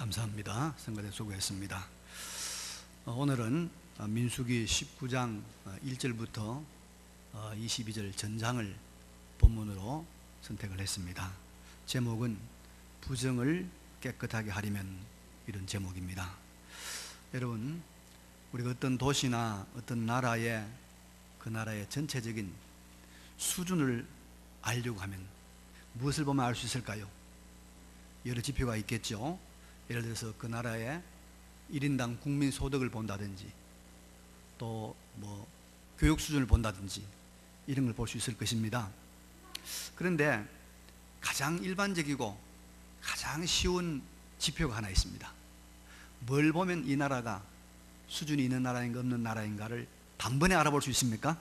감사합니다. 성가대 수고했습니다. 어, 오늘은 어, 민수기 19장 1절부터 22절 전장을 본문으로 선택을 했습니다. 제목은 부정을 깨끗하게 하려면 이런 제목입니다. 여러분, 우리가 어떤 도시나 어떤 나라의 그 나라의 전체적인 수준을 알려고 하면 무엇을 보면 알 수 있을까요? 여러 지표가 있겠죠. 예를 들어서 그 나라의 1인당 국민 소득을 본다든지 또 뭐 교육 수준을 본다든지 이런 걸 볼 수 있을 것입니다. 그런데 가장 일반적이고 가장 쉬운 지표가 하나 있습니다. 뭘 보면 이 나라가 수준이 있는 나라인가 없는 나라인가를 단번에 알아볼 수 있습니까?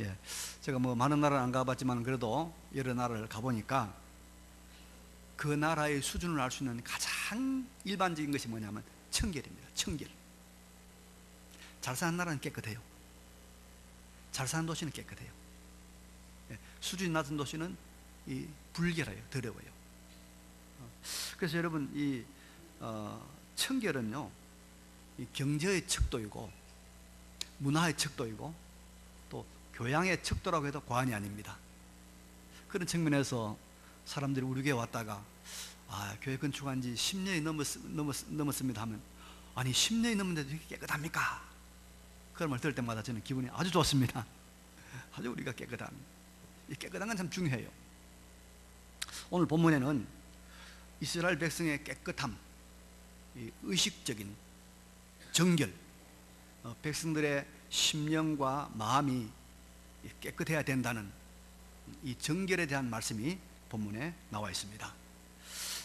예. 제가 뭐 많은 나라를 안 가봤지만 그래도 여러 나라를 가보니까 그 나라의 수준을 알 수 있는 가장 일반적인 것이 뭐냐면 청결입니다. 청결. 잘 사는 나라는 깨끗해요. 잘 사는 도시는 깨끗해요. 예, 수준이 낮은 도시는 이 불결해요. 더러워요. 어, 그래서 여러분 이 어, 청결은요 이 경제의 척도이고 문화의 척도이고 또 교양의 척도라고 해도 과언이 아닙니다. 그런 측면에서 사람들이 우리 교회 왔다가 아, 교회 건축한 지 10년이 넘었, 넘었, 넘었습니다 하면 아니 10년이 넘는데도 이렇게 깨끗합니까? 그런 말 들을 때마다 저는 기분이 아주 좋습니다. 아주 우리가 깨끗한 이 깨끗한 건 참 중요해요. 오늘 본문에는 이스라엘 백성의 깨끗함, 의식적인 정결, 어, 백성들의 심령과 마음이 깨끗해야 된다는 이 정결에 대한 말씀이 본문에 나와 있습니다.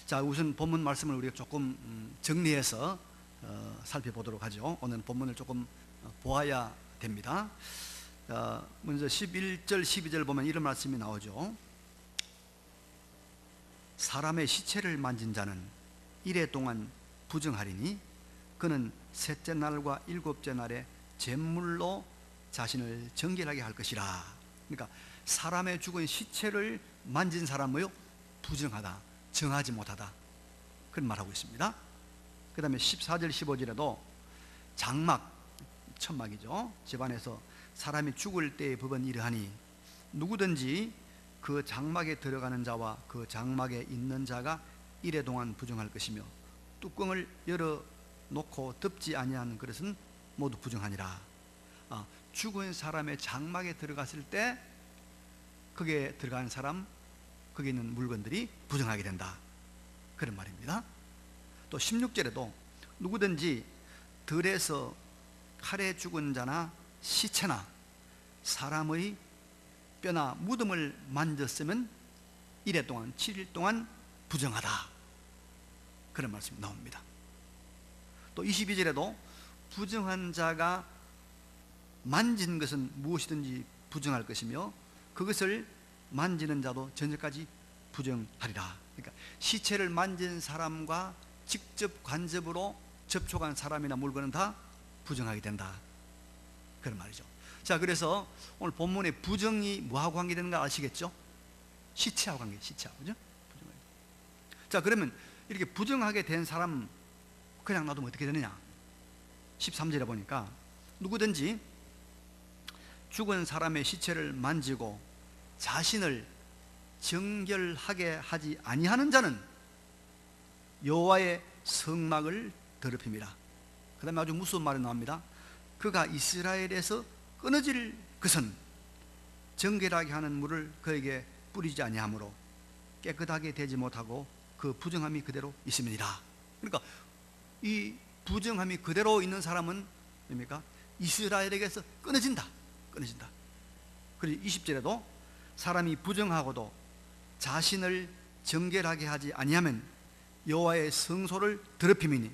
자, 우선 본문 말씀을 우리가 조금 음, 정리해서 어, 살펴보도록 하죠. 오늘 본문을 조금 어, 보아야 됩니다. 어, 먼저 11절, 12절 보면 이런 말씀이 나오죠. 사람의 시체를 만진 자는 이래 동안 부정하리니 그는 셋째 날과 일곱째 날에 제물로 자신을 정결하게 할 것이라. 그러니까 사람의 죽은 시체를 만진 사람은요 부정하다, 정하지 못하다 그런 말하고 있습니다. 그 다음에 14절, 15절에도 장막, 천막이죠. 집안에서 사람이 죽을 때의 법은 이러하니 누구든지 그 장막에 들어가는 자와 그 장막에 있는 자가 이래 동안 부정할 것이며 뚜껑을 열어 놓고 덮지 아니한 그릇은 모두 부정하니라. 아, 죽은 사람의 장막에 들어갔을 때 거기에 들어가는 사람, 거기 있는 물건들이 부정하게 된다. 그런 말입니다. 또 16절에도 누구든지 들에서 칼에 죽은 자나 시체나 사람의 뼈나 무덤을 만졌으면 이래 동안 7일 동안 부정하다. 그런 말씀이 나옵니다. 또 22절에도 부정한 자가 만진 것은 무엇이든지 부정할 것이며 그것을 만지는 자도 전제까지 부정하리라. 그러니까 시체를 만진 사람과 직접 간접으로 접촉한 사람이나 물건은 다 부정하게 된다. 그런 말이죠. 자, 그래서 오늘 본문의 부정이 뭐하고 관계되는 가 아시겠죠? 시체하고 관계, 시체하고, 그죠? 자, 그러면 이렇게 부정하게 된 사람 그냥 놔두면 어떻게 되느냐? 13절에 보니까 누구든지 죽은 사람의 시체를 만지고 자신을 정결하게 하지 아니하는 자는 여호와의 성막을 더럽힙니다. 그다음에 아주 무서운 말이 나옵니다. 그가 이스라엘에서 끊어질 것은 정결하게 하는 물을 그에게 뿌리지 아니하므로 깨끗하게 되지 못하고 그 부정함이 그대로 있습니다. 그러니까 이 부정함이 그대로 있는 사람은 뭡니까? 이스라엘에게서 끊어진다. 끊어진다. 그리고 20절에도 사람이 부정하고도 자신을 정결하게 하지 아니하면 여호와의 성소를 더럽힘이니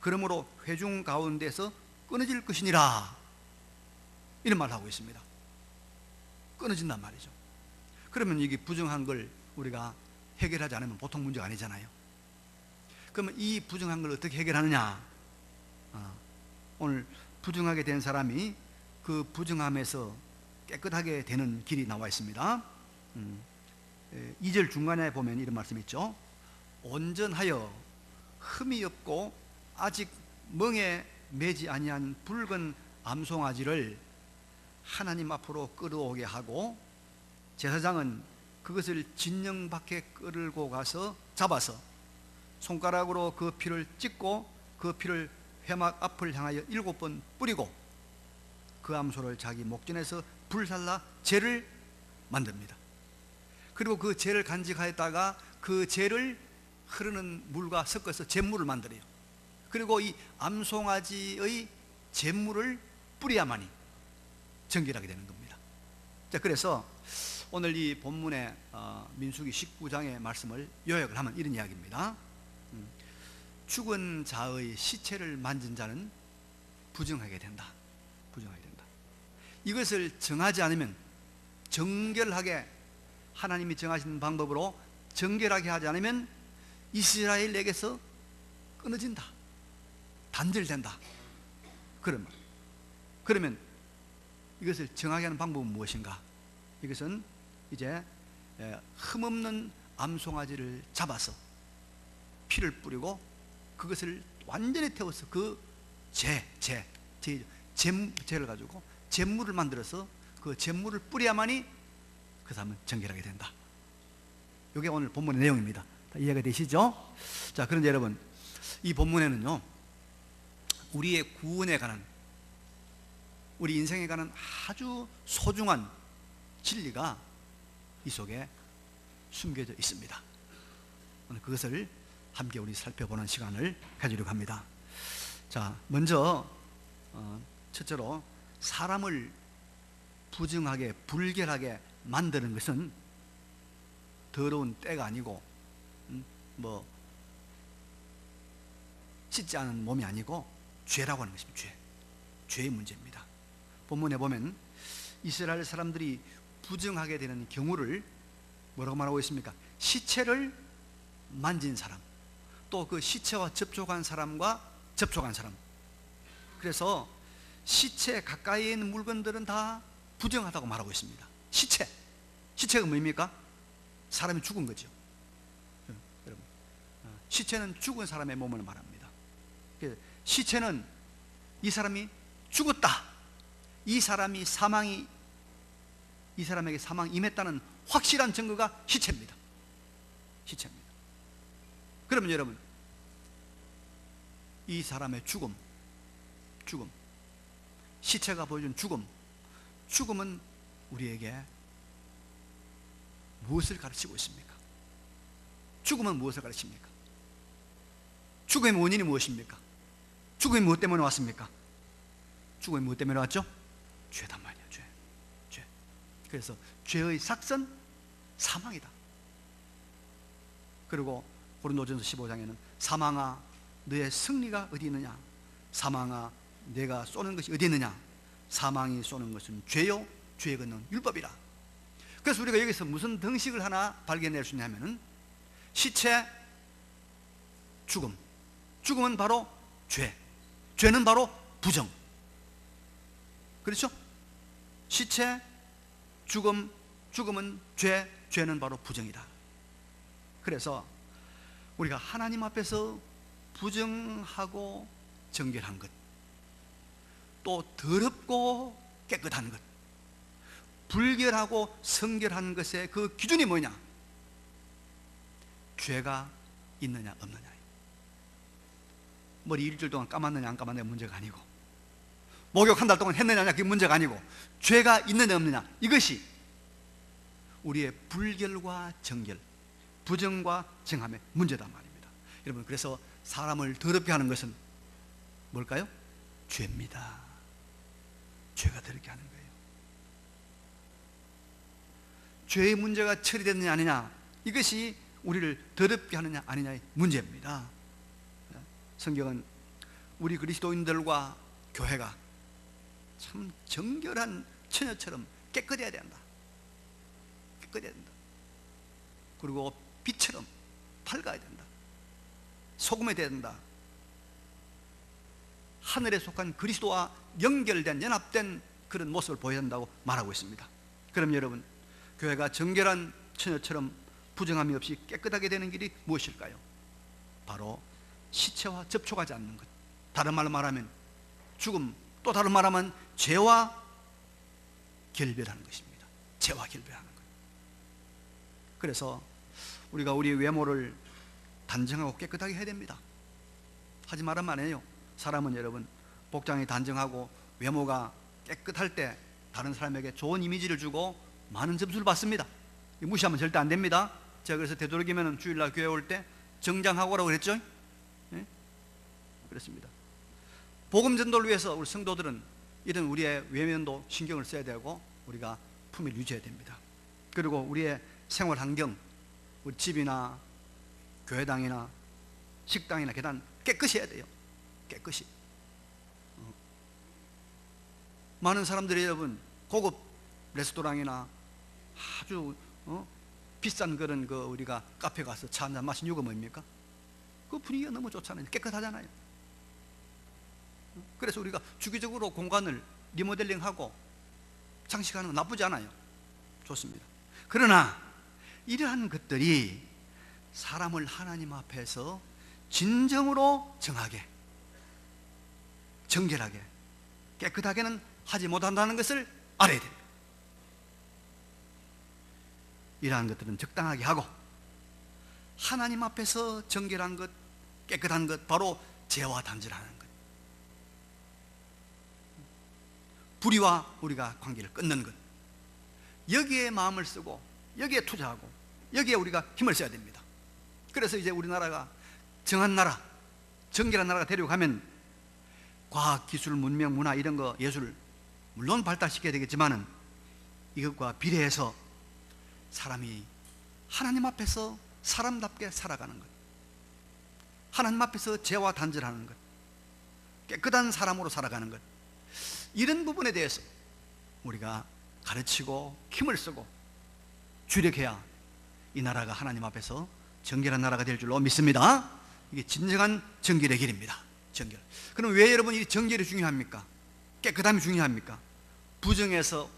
그러므로 회중 가운데서 끊어질 것이니라 이런 말을 하고 있습니다. 끊어진단 말이죠. 그러면 이게 부정한 걸 우리가 해결하지 않으면 보통 문제가 아니잖아요. 그러면 이 부정한 걸 어떻게 해결하느냐? 어, 오늘 부정하게 된 사람이 그 부정함에서 깨끗하게 되는 길이 나와 있습니다. 음, 2절 중간에 보면 이런 말씀 있죠. 온전하여 흠이 없고 아직 멍에 매지 아니한 붉은 암송아지를 하나님 앞으로 끌어오게 하고 제사장은 그것을 진영 밖에 끌고 가서 잡아서 손가락으로 그 피를 찍고 그 피를 회막 앞을 향하여 일곱 번 뿌리고 그 암소를 자기 목전에서 불살라 죄를 만듭니다. 그리고 그 죄를 간직하였다가 그 죄를 흐르는 물과 섞어서 잿물을 만들어요. 그리고 이 암송아지의 잿물을 뿌려야만이 정결하게 되는 겁니다. 자, 그래서 오늘 이 본문의 어, 민수기 19장의 말씀을 요약을 하면 이런 이야기입니다. 음, 죽은 자의 시체를 만진 자는 부정하게 된다. 부정하게 된다. 이것을 정하지 않으면 정결하게 하나님이 정하신 방법으로 정결하게 하지 않으면 이스라엘에게서 끊어진다. 단절된다. 그러면 그러면 이것을 정하게 하는 방법은 무엇인가? 이것은 이제 에, 흠없는 암송아지를 잡아서 피를 뿌리고 그것을 완전히 태워서 그 재, 재, 재, 재, 재를 가지고 잿물을 만들어서 그 잿물을 뿌려야만이 그 사람은 정결하게 된다. 이게 오늘 본문의 내용입니다. 다 이해가 되시죠? 자, 그런데 여러분, 이 본문에는요, 우리의 구원에 관한, 우리 인생에 관한 아주 소중한 진리가 이 속에 숨겨져 있습니다. 오늘 그것을 함께 우리 살펴보는 시간을 가지려고 합니다. 자, 먼저 어, 첫째로 사람을 부정하게 불결하게 만드는 것은 더러운 때가 아니고 음, 뭐 씻지 않은 몸이 아니고 죄라고 하는 것입니다. 죄, 죄의 문제입니다. 본문에 보면 이스라엘 사람들이 부정하게 되는 경우를 뭐라고 말하고 있습니까? 시체를 만진 사람, 또 그 시체와 접촉한 사람과 접촉한 사람. 그래서 시체 가까이에 있는 물건들은 다 부정하다고 말하고 있습니다. 시체. 시체가 뭡니까? 사람이 죽은 거죠. 예, 여러분. 어, 시체는 죽은 사람의 몸을 말합니다. 그 시체는 이 사람이 죽었다. 이 사람이 사망이 이 사람에게 사망이 임했다는 확실한 증거가 시체입니다. 시체입니다. 그러면 여러분 이 사람의 죽음, 죽음, 시체가 보여준 죽음, 죽음은 우리에게 무엇을 가르치고 있습니까? 죽음은 무엇을 가르칩니까? 죽음의 원인이 무엇입니까? 죽음이 무엇 때문에 왔습니까? 죽음이 무엇 때문에 왔죠? 죄단 말이야, 죄. 죄. 그래서 죄의 삭선 사망이다. 그리고 고린도전서 15장에는 사망아 너의 승리가 어디 있느냐? 사망아 내가 쏘는 것이 어디 있느냐? 사망이 쏘는 것은 죄요, 죄에 걷는 율법이라. 그래서 우리가 여기서 무슨 등식을 하나 발견할 수 있냐면은 시체, 죽음. 죽음은 바로 죄. 죄는 바로 부정. 그렇죠? 시체, 죽음, 죽음은 죄, 죄는 바로 부정이다. 그래서 우리가 하나님 앞에서 부정하고 정결한 것, 또 더럽고 깨끗한 것, 불결하고 성결한 것의 그 기준이 뭐냐? 죄가 있느냐 없느냐. 머리 일주일 동안 감았느냐 안 감았느냐 문제가 아니고 목욕 한 달 동안 했느냐 그게 문제가 아니고 죄가 있느냐 없느냐 이것이 우리의 불결과 정결, 부정과 정함의 문제다 말입니다. 여러분 그래서 사람을 더럽게 하는 것은 뭘까요? 죄입니다. 죄가 더럽게 하는 거예요. 죄의 문제가 처리됐느냐 아니냐 이것이 우리를 더럽게 하느냐 아니냐의 문제입니다. 성경은 우리 그리스도인들과 교회가 참 정결한 처녀처럼 깨끗해야 된다. 깨끗해야 된다. 그리고 빛처럼 밝아야 된다. 돼야 된다. 하늘에 속한 그리스도와 연결된 연합된 그런 모습을 보여야 한다고 말하고 있습니다. 그럼 여러분, 교회가 정결한 처녀처럼 부정함이 없이 깨끗하게 되는 길이 무엇일까요? 바로 시체와 접촉하지 않는 것. 다른 말로 말하면 죽음, 또 다른 말하면 죄와 결별하는 것입니다. 죄와 결별하는 것. 그래서 우리가 우리 외모를 단정하고 깨끗하게 해야 됩니다. 하지 말은 안 해요. 사람은 여러분 복장이 단정하고 외모가 깨끗할 때 다른 사람에게 좋은 이미지를 주고 많은 점수를 받습니다. 무시하면 절대 안 됩니다. 제가 그래서 되도록이면 주일날 교회 올 때 정장하고 오라고 그랬죠. 예? 그렇습니다. 복음 전도를 위해서 우리 성도들은 이런 우리의 외면도 신경을 써야 되고 우리가 품을 유지해야 됩니다. 그리고 우리의 생활 환경, 우리 집이나 교회당이나 식당이나 계단 깨끗이 해야 돼요. 깨끗이. 어. 많은 사람들이 여러분 고급 레스토랑이나 아주 어? 비싼 그런 그 우리가 카페 가서 차 한잔 마신 이유가 뭡니까? 그 분위기가 너무 좋잖아요. 깨끗하잖아요. 그래서 우리가 주기적으로 공간을 리모델링하고 장식하는 건 나쁘지 않아요. 좋습니다. 그러나 이러한 것들이 사람을 하나님 앞에서 진정으로 정하게, 정결하게, 깨끗하게는 하지 못한다는 것을 알아야 됩니다. 이러한 것들은 적당하게 하고 하나님 앞에서 정결한 것, 깨끗한 것, 바로 죄와 단절하는 것. 불의와 우리가 관계를 끊는 것. 여기에 마음을 쓰고 여기에 투자하고 여기에 우리가 힘을 써야 됩니다. 그래서 이제 우리나라가 정한 나라, 정결한 나라가 되려고 하면 과학, 기술, 문명, 문화 이런 거 예술 물론 발달시켜야 되겠지만은 이것과 비례해서 사람이 하나님 앞에서 사람답게 살아가는 것. 하나님 앞에서 죄와 단절하는 것. 깨끗한 사람으로 살아가는 것. 이런 부분에 대해서 우리가 가르치고 힘을 쓰고 주력해야 이 나라가 하나님 앞에서 정결한 나라가 될 줄로 믿습니다. 이게 진정한 정결의 길입니다. 정결. 그럼 왜 여러분 이 정결이 중요합니까? 깨끗함이 중요합니까? 부정에서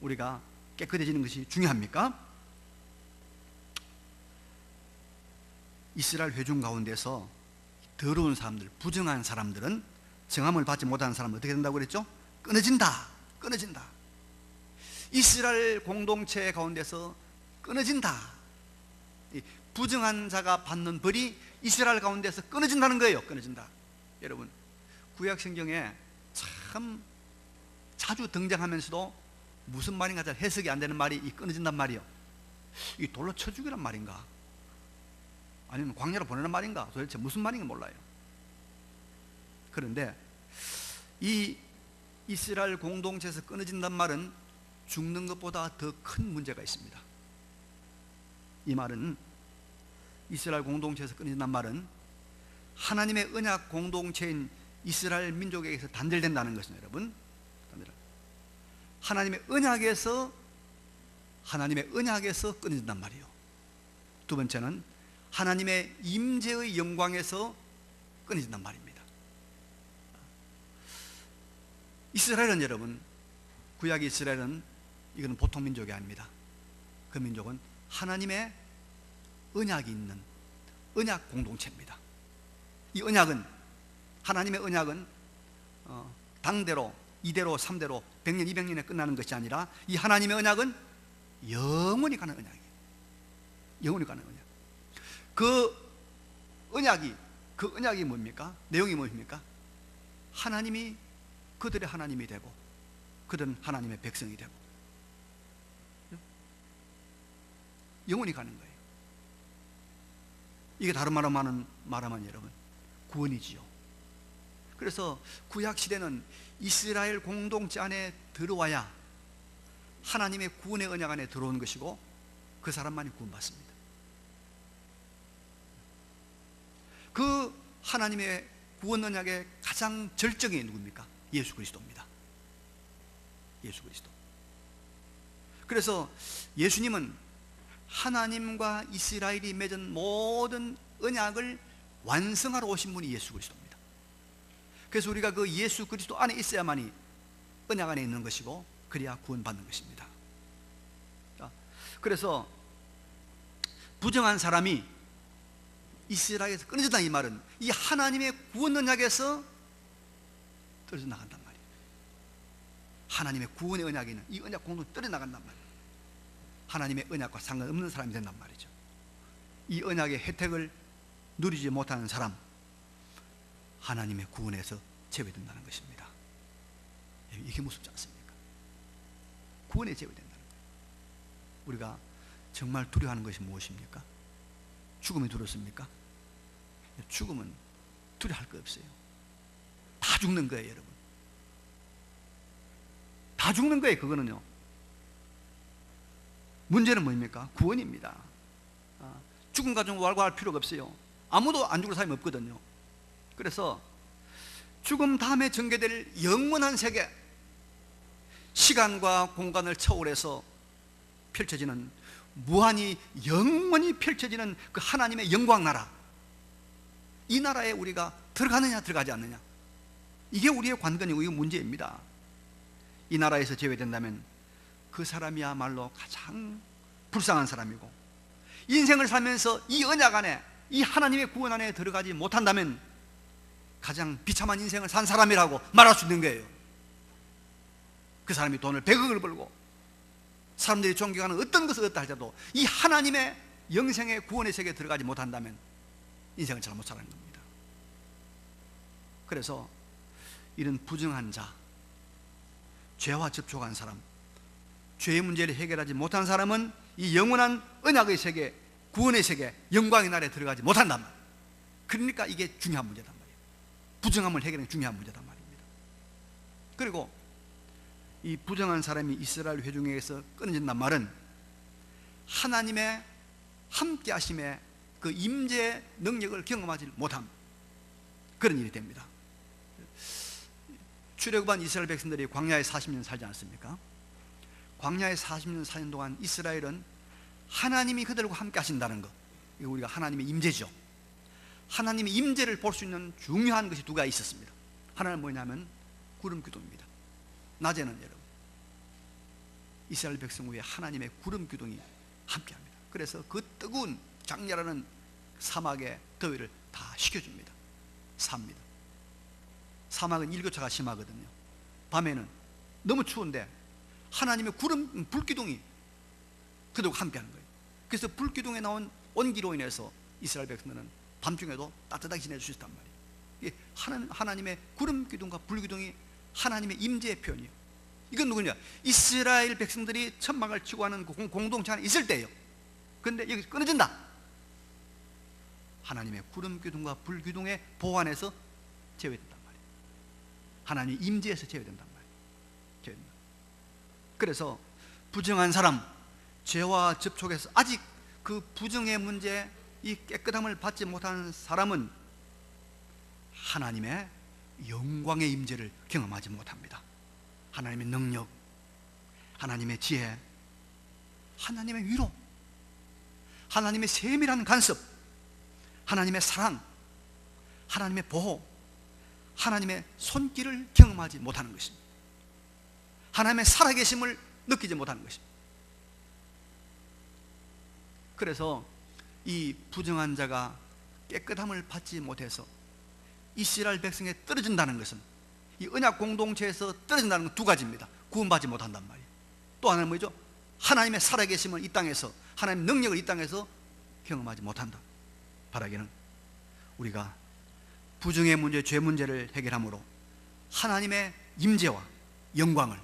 우리가 깨끗해지는 것이 중요합니까? 이스라엘 회중 가운데서 더러운 사람들, 부정한 사람들은 정함을 받지 못하는 사람은 어떻게 된다고 그랬죠? 끊어진다. 끊어진다. 이스라엘 공동체 가운데서 끊어진다. 이 부정한 자가 받는 벌이 이스라엘 가운데서 끊어진다는 거예요. 끊어진다. 여러분, 구약 성경에 참 자주 등장하면서도 무슨 말인가 잘 해석이 안 되는 말이 이 끊어진단 말이요. 이 돌로 쳐 죽이란 말인가? 아니면 광야로 보내는 말인가? 도대체 무슨 말인가 몰라요. 그런데 이 이스라엘 공동체에서 끊어진단 말은 죽는 것보다 더 큰 문제가 있습니다. 이 말은 이스라엘 공동체에서 끊어진단 말은 하나님의 언약 공동체인 이스라엘 민족에게서 단절된다는 것입니다, 여러분. 하나님의 언약에서 하나님의 언약에서 끊어진단 말이요. 두 번째는 하나님의 임재의 영광에서 끊어진단 말입니다. 이스라엘은 여러분, 구약 이스라엘은 이거는 보통 민족이 아닙니다. 그 민족은 하나님의 언약이 있는 언약 공동체입니다. 이 언약은 하나님의 언약은 어, 당대로, 이대로, 삼대로 100년, 200년에 끝나는 것이 아니라 이 하나님의 언약은 영원히 가는 언약이에요. 영원히 가는 언약. 그 언약이 그 언약이 뭡니까? 내용이 뭡니까? 하나님이 그들의 하나님이 되고 그들은 하나님의 백성이 되고 영원히 가는 거예요. 이게 다른 말로 말하면, 말하면 여러분 구원이지요. 그래서 구약 시대는 이스라엘 공동체 안에 들어와야 하나님의 구원의 언약 안에 들어온 것이고 그 사람만이 구원받습니다. 그 하나님의 구원 언약의 가장 절정이 누굽니까? 예수 그리스도입니다. 예수 그리스도. 그래서 예수님은 하나님과 이스라엘이 맺은 모든 언약을 완성하러 오신 분이 예수 그리스도입니다. 그래서 우리가 그 예수 그리스도 안에 있어야만이 언약 안에 있는 것이고 그래야 구원받는 것입니다. 그래서 부정한 사람이 이스라엘에서 끊어졌다 이 말은 이 하나님의 구원 언약에서 떨어져 나간단 말이에요. 하나님의 구원의 언약에는 이 언약 공동이 떨어져 나간단 말이에요. 하나님의 언약과 상관없는 사람이 된단 말이죠. 이 언약의 혜택을 누리지 못하는 사람, 하나님의 구원에서 제외된다는 것입니다. 이게 무섭지 않습니까? 구원에 제외된다는 거예요. 우리가 정말 두려워하는 것이 무엇입니까? 죽음이 두렵습니까? 죽음은 두려워할 거 없어요. 다 죽는 거예요, 여러분. 다 죽는 거예요, 그거는요. 문제는 뭡니까? 구원입니다. 아, 죽음 가지고 왈가할 필요가 없어요. 아무도 안 죽을 사람이 없거든요. 그래서 죽음 다음에 전개될 영원한 세계, 시간과 공간을 초월해서 펼쳐지는 무한히 영원히 펼쳐지는 그 하나님의 영광 나라. 이 나라에 우리가 들어가느냐 들어가지 않느냐. 이게 우리의 관건이고 이게 문제입니다. 이 나라에서 제외된다면 그 사람이야말로 가장 불쌍한 사람이고 인생을 살면서 이 언약 안에 이 하나님의 구원 안에 들어가지 못한다면 가장 비참한 인생을 산 사람이라고 말할 수 있는 거예요. 그 사람이 돈을 100억을 벌고 사람들이 존경하는 어떤 것을 얻다 할지라도 이 하나님의 영생의 구원의 세계에 들어가지 못한다면 인생을 잘못 살아는 겁니다. 그래서 이런 부정한 자, 죄와 접촉한 사람, 죄의 문제를 해결하지 못한 사람은 이 영원한 언약의 세계, 구원의 세계, 영광의 날에 들어가지 못한단 말이에요. 그러니까 이게 중요한 문제단 말이에요. 부정함을 해결하는 중요한 문제단 말입니다. 그리고 이 부정한 사람이 이스라엘 회중에게서 끊어진단 말은 하나님의 함께 하심의 그 임재 능력을 경험하지 못함 그런 일이 됩니다. 출애굽한 이스라엘 백성들이 광야에 40년 살지 않습니까? 광야에 40년 사는 동안 이스라엘은 하나님이 그들과 함께 하신다는 것. 이거 우리가 하나님의 임재죠. 하나님의 임재를 볼 수 있는 중요한 것이 두 가지 있었습니다. 하나는 뭐냐면 구름 기둥입니다. 낮에는 여러분 이스라엘 백성 위에 하나님의 구름 기둥이 함께합니다. 그래서 그 뜨거운 장렬하는 사막의 더위를 다 식혀줍니다. 삽니다. 사막은 일교차가 심하거든요. 밤에는 너무 추운데 하나님의 구름 불기둥이 그들과 함께하는 거예요. 그래서 불기둥에 나온 온기로 인해서 이스라엘 백성들은 밤중에도 따뜻하게 지낼 수 있단 말이에요. 이게 하나님, 하나님의 구름 기둥과 불 기둥이 하나님의 임재의 표현이에요. 이건 누구냐? 이스라엘 백성들이 천막을 치고 하는 그 공동체 안에 있을 때예요. 그런데 여기 끊어진다. 하나님의 구름 기둥과 불 기둥의 보호 안에서 제외된단 말이에요. 하나님 임재에서 제외된단 말이에요. 제외된다. 그래서 부정한 사람, 죄와 접촉해서 아직 그 부정의 문제, 이 깨끗함을 받지 못하는 사람은 하나님의 영광의 임재를 경험하지 못합니다. 하나님의 능력, 하나님의 지혜, 하나님의 위로, 하나님의 세밀한 간섭, 하나님의 사랑, 하나님의 보호, 하나님의 손길을 경험하지 못하는 것입니다. 하나님의 살아계심을 느끼지 못하는 것입니다. 그래서 이 부정한 자가 깨끗함을 받지 못해서 이스라엘 백성에 떨어진다는 것은 이 언약 공동체에서 떨어진다는 건 두 가지입니다. 구원받지 못한단 말이에요. 또 하나는 뭐죠? 하나님의 살아계심을 이 땅에서 하나님의 능력을 이 땅에서 경험하지 못한다. 바라기는 우리가 부정의 문제, 죄 문제를 해결함으로 하나님의 임재와 영광을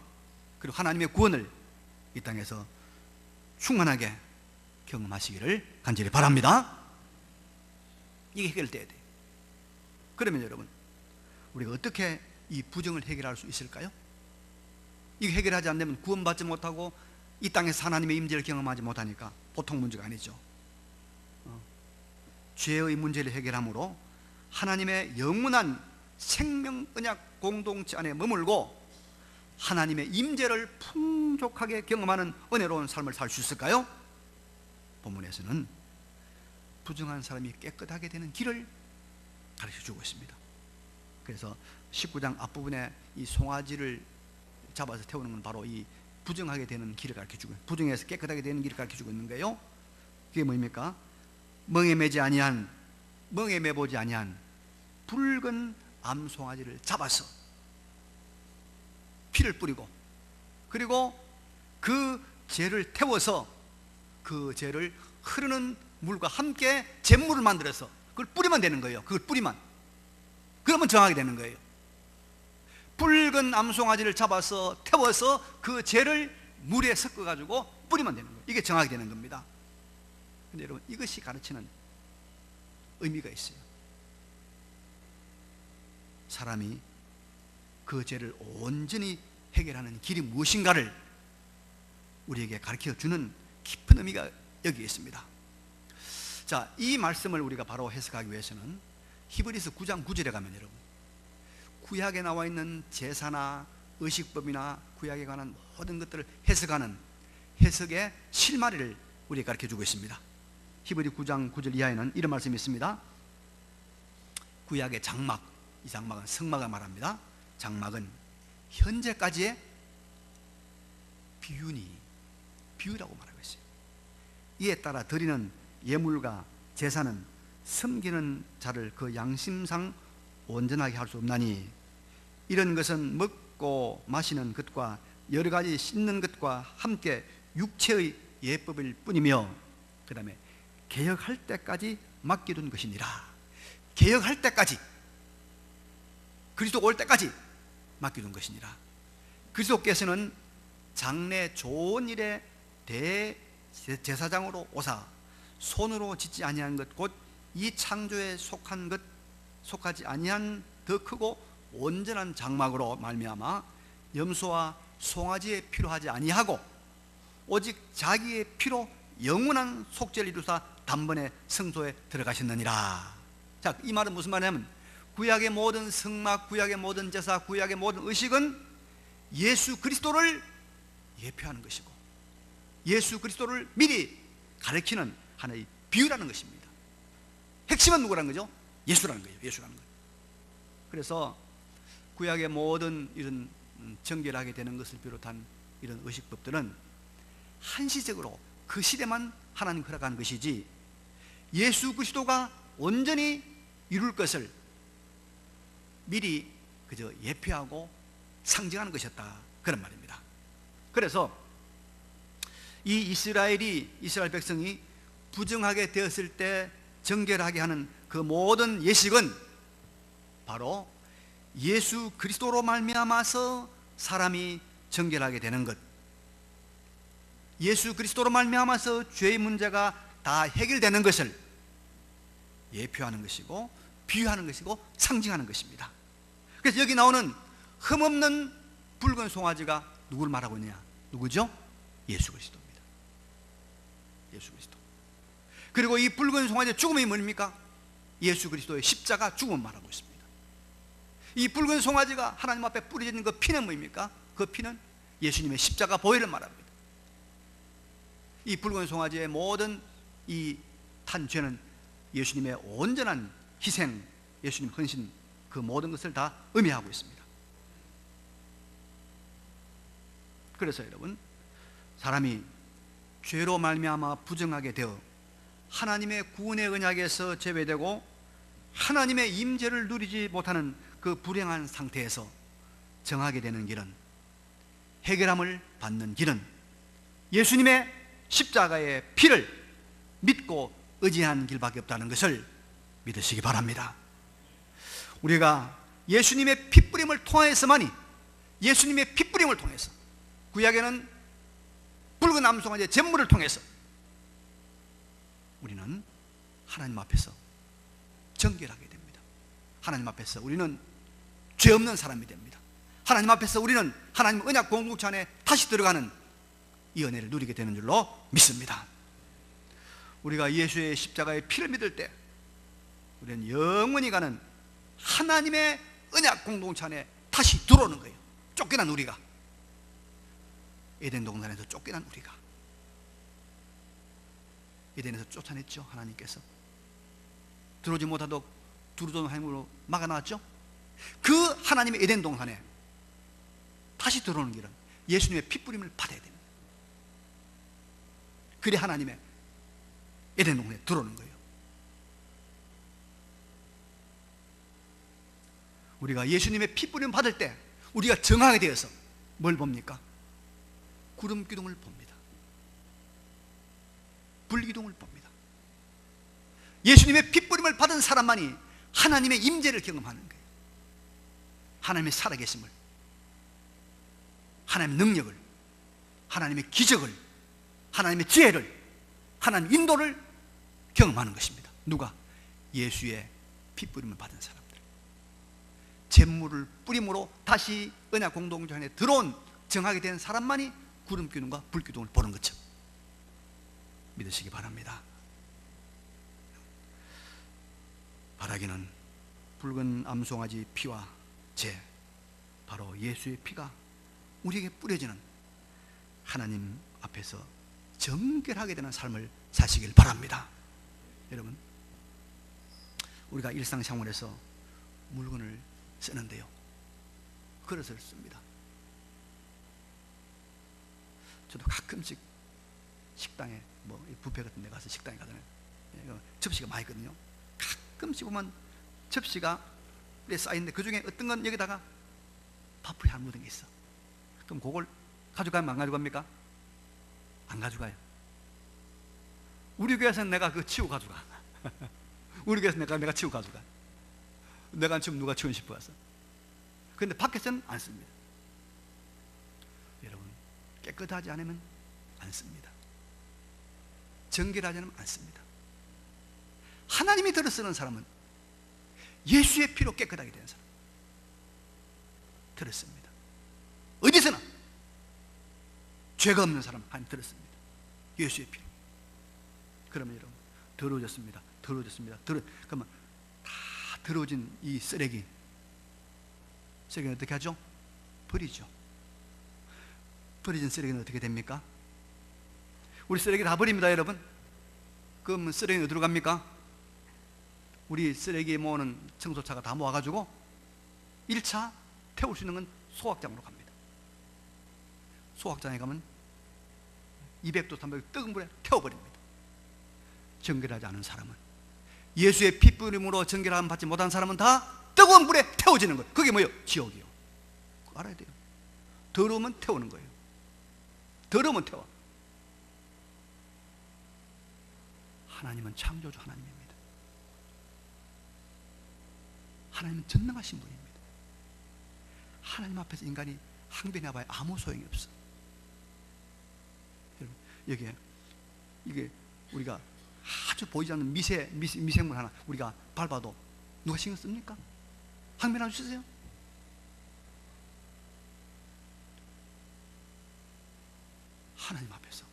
그리고 하나님의 구원을 이 땅에서 충만하게 경험하시기를 간절히 바랍니다. 이게 해결돼야 돼요. 그러면 여러분, 우리가 어떻게 이 부정을 해결할 수 있을까요? 이거 해결하지 않으면 구원받지 못하고 이 땅에서 하나님의 임재를 경험하지 못하니까 보통 문제가 아니죠. 어. 죄의 문제를 해결함으로 하나님의 영원한 생명 언약 공동체 안에 머물고 하나님의 임재를 풍족하게 경험하는 은혜로운 삶을 살 수 있을까요? 본문에서는 부정한 사람이 깨끗하게 되는 길을 가르쳐 주고 있습니다. 그래서 19장 앞부분에 이 송아지를 잡아서 태우는 건 바로 이 부정하게 되는 길을 가르쳐 주고 부정해서 깨끗하게 되는 길을 가르쳐 주고 있는 거예요. 그게 뭡니까? 멍에 매지 아니한 멍에 매보지 아니한 붉은 암송아지를 잡아서 피를 뿌리고 그리고 그 죄를 태워서 그 죄를 흐르는 물과 함께 잿물을 만들어서 그걸 뿌리면 되는 거예요. 그걸 뿌리만. 그러면 정하게 되는 거예요. 붉은 암송아지를 잡아서 태워서 그 죄를 물에 섞어 가지고 뿌리면 되는 거예요. 이게 정하게 되는 겁니다. 근데 여러분 이것이 가르치는 의미가 있어요. 사람이 그 죄를 온전히 해결하는 길이 무엇인가를 우리에게 가르쳐 주는 깊은 의미가 여기 있습니다. 자, 이 말씀을 우리가 바로 해석하기 위해서는 히브리서 9장 9절에 가면 여러분 구약에 나와 있는 제사나 의식법이나 구약에 관한 모든 것들을 해석하는 해석의 실마리를 우리에게 가르쳐 주고 있습니다. 히브리 9장 9절 이하에는 이런 말씀이 있습니다. 구약의 장막, 이 장막은 성막을 말합니다. 장막은 현재까지의 비유니 비유라고 말하고 있어요. 이에 따라 드리는 예물과 제사는 섬기는 자를 그 양심상 온전하게 할 수 없나니 이런 것은 먹고 마시는 것과 여러 가지 씻는 것과 함께 육체의 예법일 뿐이며 그 다음에 개혁할 때까지 맡겨둔 것이니라 개혁할 때까지 그리스도 올 때까지 맡겨둔 것이니라 그리스도께서는 장래 좋은 일에 대제사장으로 오사 손으로 짓지 아니한 것 곧 이 창조에 속한 것 속하지 아니한 더 크고 온전한 장막으로 말미암아 염소와 송아지에 필요하지 아니하고 오직 자기의 피로 영원한 속죄를 이루사 단번에 성소에 들어가셨느니라. 자, 이 말은 무슨 말이냐면 구약의 모든 성막, 구약의 모든 제사, 구약의 모든 의식은 예수 그리스도를 예표하는 것이고 예수 그리스도를 미리 가르치는 하나의 비유라는 것입니다. 핵심은 누구라는 거죠? 예수라는 거예요. 예수라는 거예요. 그래서 구약의 모든 이런 정결하게 되는 것을 비롯한 이런 의식법들은 한시적으로 그 시대만 하나님 허락하는 것이지 예수 그리스도가 온전히 이룰 것을 미리 그저 예표하고 상징하는 것이었다 그런 말입니다. 그래서 이 이스라엘이 이스라엘 백성이 부정하게 되었을 때 정결하게 하는 그 모든 예식은 바로 예수 그리스도로 말미암아서 사람이 정결하게 되는 것. 예수 그리스도로 말미암아서 죄의 문제가 다 해결되는 것을 예표하는 것이고 비유하는 것이고 상징하는 것입니다. 그래서 여기 나오는 흠없는 붉은 송아지가 누구를 말하고 있느냐? 누구죠? 예수 그리스도입니다. 예수 그리스도. 그리고 이 붉은 송아지의 죽음이 뭡니까? 예수 그리스도의 십자가 죽음을 말하고 있습니다. 이 붉은 송아지가 하나님 앞에 뿌려진 그 피는 뭡니까? 그 피는 예수님의 십자가 보혈을 말합니다. 이 붉은 송아지의 모든 이 탄 죄는 예수님의 온전한 희생, 예수님 헌신 그 모든 것을 다 의미하고 있습니다. 그래서 여러분 사람이 죄로 말미암아 부정하게 되어 하나님의 구원의 언약에서 제외되고 하나님의 임재를 누리지 못하는 그 불행한 상태에서 정하게 되는 길은 해결함을 받는 길은 예수님의 십자가의 피를 믿고 의지한 길밖에 없다는 것을 믿으시기 바랍니다. 우리가 예수님의 피뿌림을 통해서만이 예수님의 피뿌림을 통해서 구약에는 붉은 암송아지의 잿물을 통해서 우리는 하나님 앞에서 정결하게 됩니다. 하나님 앞에서 우리는 죄 없는 사람이 됩니다. 하나님 앞에서 우리는 하나님 언약 공동체 안에 다시 들어가는 이 은혜를 누리게 되는 줄로 믿습니다. 우리가 예수의 십자가의 피를 믿을 때 우리는 영원히 가는 하나님의 언약 공동체 안에 다시 들어오는 거예요. 쫓겨난 우리가 에덴 동산에서 쫓겨난 우리가. 에덴에서 쫓아냈죠 하나님께서. 들어오지 못하도록 두루돈 행으로 막아놨죠. 그 하나님의 에덴 동산에 다시 들어오는 길은 예수님의 피뿌림을 받아야 됩니다. 그래 하나님의 에덴 동산에 들어오는 거예요. 우리가 예수님의 피 뿌림 받을 때 우리가 정하게 되어서 뭘 봅니까? 구름 기둥을 봅니다. 불 기둥을 봅니다. 예수님의 피 뿌림을 받은 사람만이 하나님의 임재를 경험하는 거예요. 하나님의 살아계심을, 하나님의 능력을, 하나님의 기적을, 하나님의 지혜를, 하나님 인도를 경험하는 것입니다. 누가? 예수의 피 뿌림을 받은 사람들. 잿물을 뿌림으로 다시 언약 공동체 안에 들어온 정하게 된 사람만이 구름 기둥과 불 기둥을 보는 것처럼 믿으시기 바랍니다. 바라기는 붉은 암송아지 피와 재 바로 예수의 피가 우리에게 뿌려지는 하나님 앞에서 정결하게 되는 삶을 사시길 바랍니다. 여러분 우리가 일상생활에서 물건을 쓰는데요. 그릇을 씁니다. 저도 가끔씩 식당에 뭐 뷔페 같은 데 가서 식당에 가잖아요. 예, 접시가 많이 있거든요. 가끔씩 보면 접시가 쌓이는데 그 중에 어떤 건 여기다가 밥풀이 한 묻은 게 있어. 그럼 그걸 가져가면 안 가져갑니까? 안 가져가요. 우리 교회에서는 내가 그거 치우고 가져가. 우리 교회에서 내가 내가 치우고 가져가. 내가 안 치우면 누가 치우고 싶어 와서. 근데 밖에서는 안 씁니다. 깨끗하지 않으면 안 씁니다. 정결하지 않으면 안 씁니다. 하나님이 들어 쓰는 사람은 예수의 피로 깨끗하게 된 사람. 들었습니다. 어디서나 죄가 없는 사람 하나님 들었습니다. 예수의 피로. 그러면 여러분 더러워졌습니다. 더러워졌습니다. 더러 그러면 다 더러워진 이 쓰레기 쓰레기는 어떻게 하죠? 버리죠. 버려진 쓰레기는 어떻게 됩니까? 우리 쓰레기 다 버립니다, 여러분. 그러면 쓰레기는 어디로 갑니까? 우리 쓰레기 모으는 청소차가 다 모아가지고 1차 태울 수 있는 건 소각장으로 갑니다. 소각장에 가면 200도, 300도 뜨거운 물에 태워버립니다. 정결하지 않은 사람은 예수의 피 뿌림으로 정결함 받지 못한 사람은 다 뜨거운 물에 태워지는 거예요. 그게 뭐예요? 지옥이요. 알아야 돼요. 더러우면 태우는 거예요. 더러우면 태워. 하나님은 창조주 하나님입니다. 하나님은 전능하신 분입니다. 하나님 앞에서 인간이 항변해봐야 아무 소용이 없어. 여러분, 여기에 이게 우리가 아주 보이지 않는 미세, 미생물 하나 우리가 밟아도 누가 신경 씁니까? 항변해 주세요. 하나님 앞에서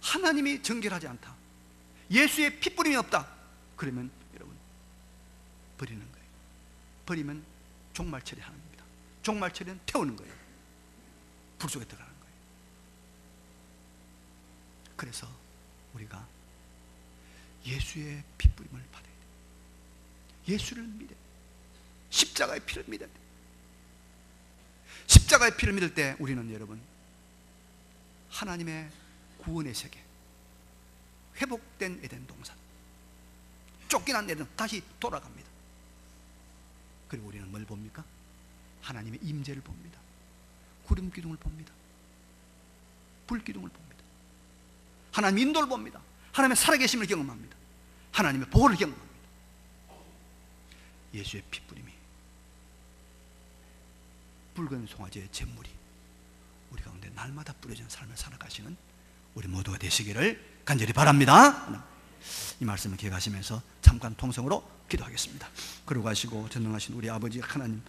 하나님이 정결하지 않다. 예수의 핏뿌림이 없다. 그러면 여러분 버리는 거예요. 버리면 종말 처리하는 겁니다. 종말 처리는 태우는 거예요. 불 속에 들어가는 거예요. 그래서 우리가 예수의 핏뿌림을 받아야 돼요. 예수를 돼요. 십자가의 피를 믿어야 돼요. 십자가의 피를 믿을 때 우리는 여러분 하나님의 구원의 세계. 회복된 에덴 동산. 쫓겨난 에덴 다시 돌아갑니다. 그리고 우리는 뭘 봅니까? 하나님의 임재를 봅니다. 구름 기둥을 봅니다. 불 기둥을 봅니다. 하나님 인도를 봅니다. 하나님의 살아계심을 경험합니다. 하나님의 보호를 경험합니다. 예수의 핏부림이 붉은 송아지의 잿물이 날마다 뿌려진 삶을 살아가시는 우리 모두가 되시기를 간절히 바랍니다. 이 말씀을 기억하시면서 잠깐 통성으로 기도하겠습니다. 그러고 가시고 전능하신 우리 아버지 하나님